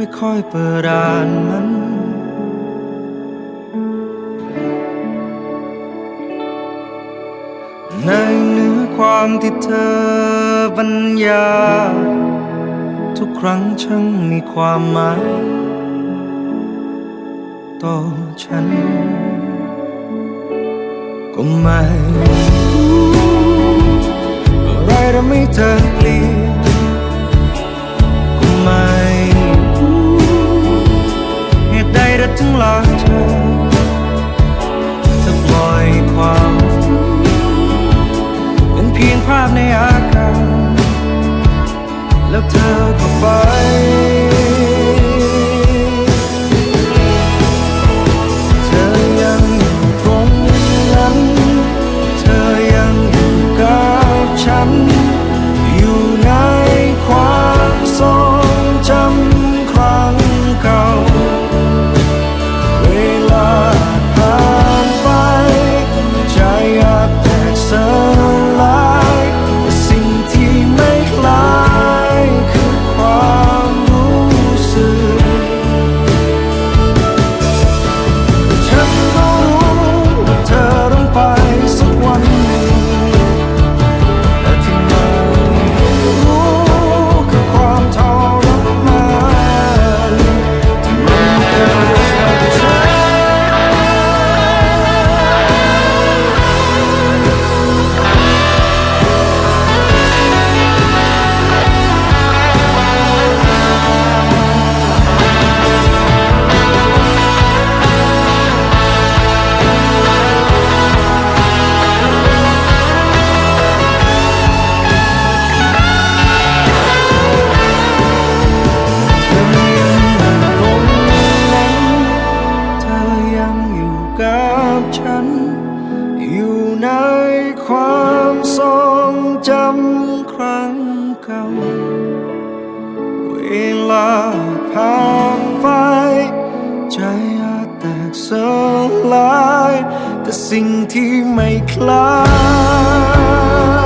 ค่อยๆเปิดอ่านมันในเนื้อความที่เธอบรรยายทุกครั้งช่างมีความหมายต่อฉัน ก็ไม่อะไรทำให้เธอเปลี่ยน จำครั้งเก่า เวลาผ่านไป ใจอาจแตกสลาย แต่สิ่งที่ไม่คล้าย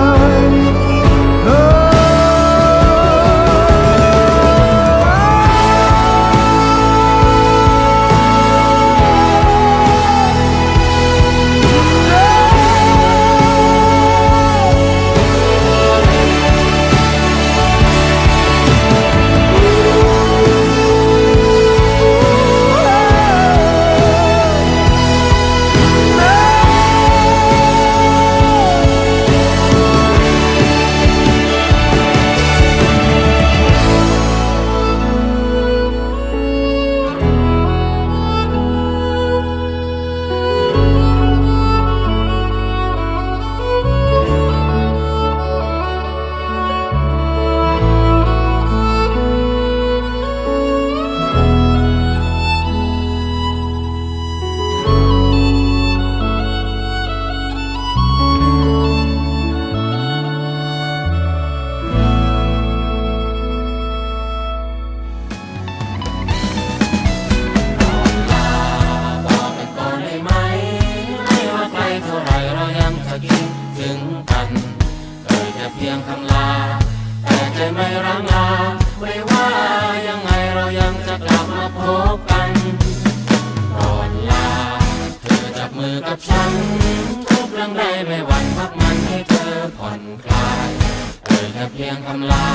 ร้างลาไม่ว่ายังไงเรายังจะกลับมาพบกันก่อนลา เธอจับมือกับฉัน ทุกเรื่องใดไม่หวั่นพักมันให้เธอผ่อนคลายเอ่ยแค่เพียงคำลา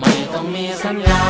ไม่ต้องมีสัญญา